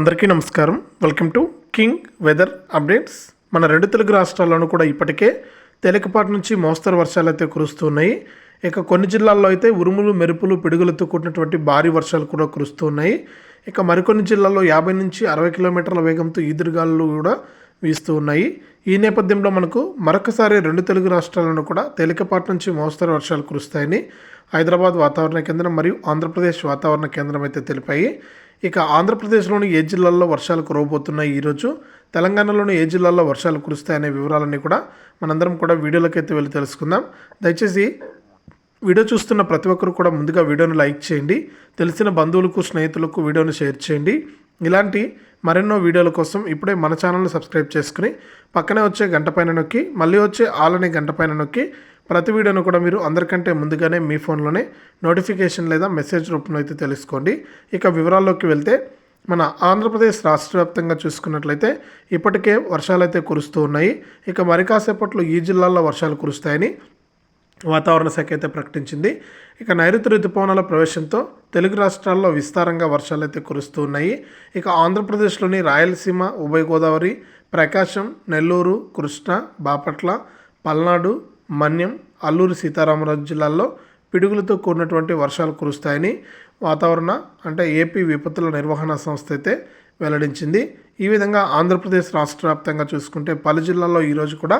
అందరికీ నమస్కారం. Welcome to king weather updates మన రెండు తెలుగు రాష్ట్రాల్లోనూ కూడా ఇప్పటికే తేలికపాటి నుంచి మోస్తరు వర్షాలు అయితే కురుస్తున్నాయి. ఇక కొన్ని జిల్లాల్లో అయితే ఉరుములు మెరుపులు పిడుగులతో కూడినటువంటి భారీ వర్షాలు కూడా కురుస్తున్నాయి. ఇక మరికొన్ని జిల్లాల్లో యాభై నుంచి అరవై కిలోమీటర్ల వేగంతో ఈదురుగాలు కూడా వీస్తూ ఉన్నాయి. ఈ నేపథ్యంలో మనకు మరొకసారి రెండు తెలుగు రాష్ట్రాలను కూడా తేలికపాటి నుంచి మోస్తరు వర్షాలు కురుస్తాయని హైదరాబాద్ వాతావరణ కేంద్రం మరియు ఆంధ్రప్రదేశ్ వాతావరణ కేంద్రం అయితే తెలిపాయి. ఇక ఆంధ్రప్రదేశ్లోని ఏ జిల్లాల్లో వర్షాలు కురవబోతున్నాయి ఈరోజు? తెలంగాణలోని ఏ జిల్లాల్లో వర్షాలు కురుస్తాయనే వివరాలన్నీ కూడా మనందరం కూడా వీడియోలకైతే వెళ్ళి తెలుసుకుందాం. దయచేసి వీడియో చూస్తున్న ప్రతి ఒక్కరు కూడా ముందుగా వీడియోను లైక్ చేయండి. తెలిసిన బంధువులకు స్నేహితులకు వీడియోను షేర్ చేయండి. ఇలాంటి మరెన్నో వీడియోల కోసం ఇప్పుడే మన ఛానల్ని సబ్స్క్రైబ్ చేసుకుని పక్కనే వచ్చే గంట పైన నొక్కి మళ్ళీ వచ్చే ఆల్ అనే గంట పైన నొక్కి ప్రతి వీడియోను కూడా మీరు అందరికంటే ముందుగానే మీ ఫోన్లోనే నోటిఫికేషన్ లేదా మెసేజ్ రూపంలో అయితే తెలుసుకోండి. ఇక వివరాల్లోకి వెళ్తే మన ఆంధ్రప్రదేశ్ రాష్ట్ర వ్యాప్తంగా చూసుకున్నట్లయితే ఇప్పటికే వర్షాలైతే కురుస్తూ ఉన్నాయి. ఇక మరి కాసేపట్లో ఈ జిల్లాల్లో వర్షాలు కురుస్తాయని వాతావరణ శాఖ అయితే ప్రకటించింది. ఇక నైరుతి ఋతుపవనాల ప్రవేశంతో తెలుగు రాష్ట్రాల్లో విస్తారంగా వర్షాలు అయితే కురుస్తూ ఉన్నాయి. ఇక ఆంధ్రప్రదేశ్లోని రాయలసీమ ఉభయ గోదావరి ప్రకాశం నెల్లూరు కృష్ణ బాపట్ల పల్నాడు మన్యం అల్లూరు సీతారామరాజు జిల్లాల్లో పిడుగులతో కూడినటువంటి వర్షాలు కురుస్తాయని వాతావరణ అంటే ఏపీ విపత్తుల నిర్వహణ సంస్థ అయితే వెల్లడించింది. ఈ విధంగా ఆంధ్రప్రదేశ్ రాష్ట్ర వ్యాప్తంగా చూసుకుంటే పలు జిల్లాల్లో ఈరోజు కూడా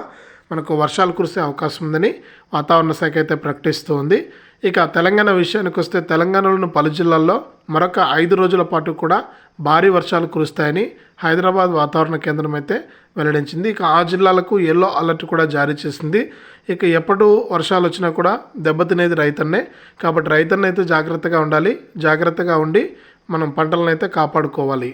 మనకు వర్షాలు కురిసే అవకాశం ఉందని వాతావరణ శాఖ అయితే ప్రకటిస్తూ ఉంది ఇక తెలంగాణ విషయానికి వస్తే తెలంగాణలోని పలు జిల్లాల్లో మరొక ఐదు రోజుల పాటు కూడా భారీ వర్షాలు కురుస్తాయని హైదరాబాద్ వాతావరణ కేంద్రం అయితే వెల్లడించింది. ఇక ఆ జిల్లాలకు ఎల్లో అలర్ట్ కూడా జారీ చేసింది. ఇక ఎప్పుడు వర్షాలు వచ్చినా కూడా దెబ్బతినేది రైతన్నే. కాబట్టి రైతన్నైతే జాగ్రత్తగా ఉండాలి. జాగ్రత్తగా ఉండి మనం పంటలను అయితే కాపాడుకోవాలి.